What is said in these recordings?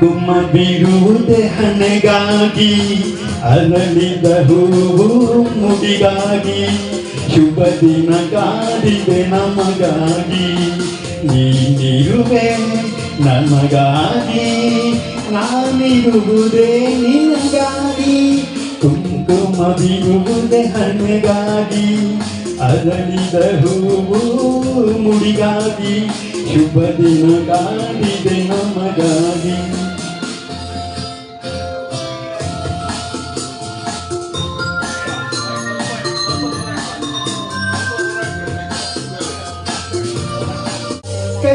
ಕುಂಕುಮ ಬೀರುವುದೇ ಹಣೆಗಾಗಿ, ಅರಳಿದ ಹೂವು ಮುಡಿಗಾಗಿ ಶುಭ ದಿನ ಕಾದಿದೆ ನಮಗಾಗಿ. ನೀನಿರುವೆ ನಮಗಾಗಿ, ನಾನಿರುವುದೇ ನಿನಗಾಗಿ. ಕುಂಕುಮ ಬೀರುವುದೇ ಹಣೆಗಾಗಿ, ಅರಳಿದ ಹೂವು ಮುಡಿಗಾಗಿ ಶುಭ ದಿನ ಕಾದಿದೆ ನಮಗಾಗಿ.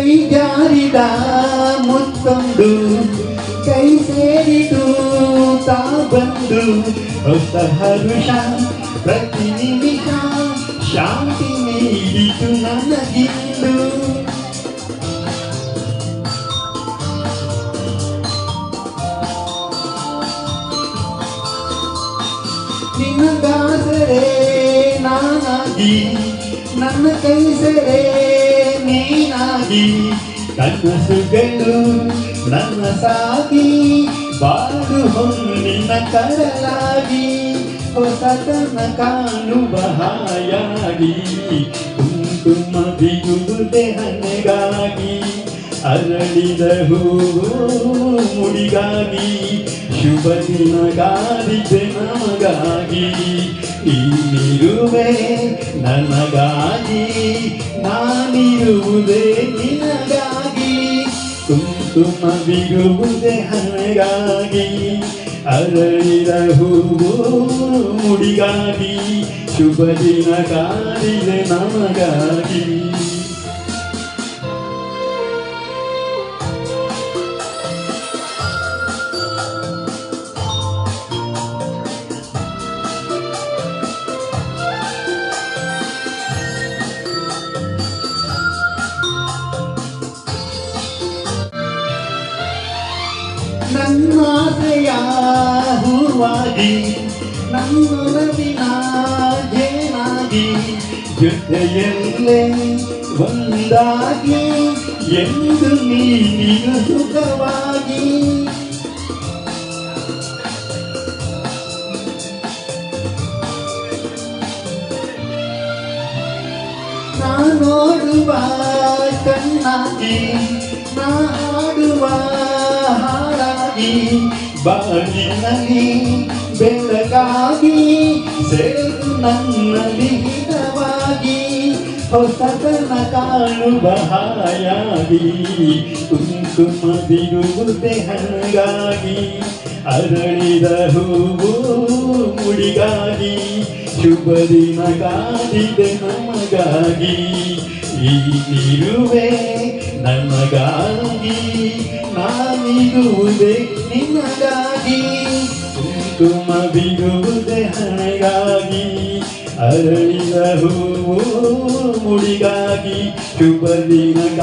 ಕೈ ಜಾರಿದ ಮುತ್ತೊಂದು ಕೈ ಸೇರಿತು ತಾ ಬಂದು ಹೊಸ ಹರುಷ ಪ್ರತಿ ನಿಮಿಷ ಶಾಂತಿ ನೀಡಿತು ನನಗಿಂದು ನಿನಗಾಸರೆ ನಾನಾಗಿ ನನ್ನ ಕೈ ಸೆರೆ ನೀನಾಗಿ ಕನಸುಗಳು ನನ್ನ ಸಾಗಿ ಬಾಳು ಹೊನ್ನಿನ ಕಡಲಾಗಿ ಹೊಸತನ ಕಾಣುವ ಹಾಯಾಗಿ ಕುಂಕುಮ ಬಿಗುವುದೇ ಹಣೆಗಾಗಿ ಅರಳಿದ ಹೂವು ಮುಡಿಗಾಗಿ ಶುಭ ದಿನ ನಮಗಾಗಿ ನೀನಿರುವೆ ನನಗಾಗಿ, ನಾನಿರುವುದೇ ನಿನಗಾಗಿ. ಕುಂಕುಮ ಬಿರುವುದೇ ಹಣಗಾಗಿ. ಅರಳಿದ ಹೂವು ಮುಡಿಗಾಗಿ ಶುಭ ದಿನ ನಮಗಾಗಿ ನನ್ನಾಸೆಯ ಹೂವಾಗಿ ನನ್ನೊಲವಿನ ಏನಾಗಿ ಜೊತೆಯಲ್ಲೇ ಒಂದಾಗಿ ಎಂದು ನೀನು ಸುಖವಾಗಿ ನಾ ನೋಡುವ ಕಣ್ಣಾಗಿ ನಾ ಹಾಡಾಗಿ ಬಾಳಿನಲ್ಲಿ ಬೆಳಗಾಗಿ, ಸೇರು ನನ್ನಲ್ಲಿ ಹಿತವಾಗಿ, ಹೊಸತನ ಕಾಣುವ ಹಾಯಾಗಿ ಕುಂಕುಮ ಹಂಗಾಗಿ, ಅರಳಿದ ಹೂವು ಮುಡಿಗಾಗಿ, ಶುಭ ದಿನ ಕಾದಿದೆ ನಮಗಾಗಿ ಈಗಿರುವೆ ನಮಗಾಗಿ ನಾನಿರುವುದೇ ನಿನಗಾಗಿ. ಕುಂಕುಮ ಬಿಡುವುದೇ ಹಣೆಗಾಗಿ. ಅರಳಿದ ಹೂವು ಮುಡಿಗಾಗಿ ಶುಭ ದಿನ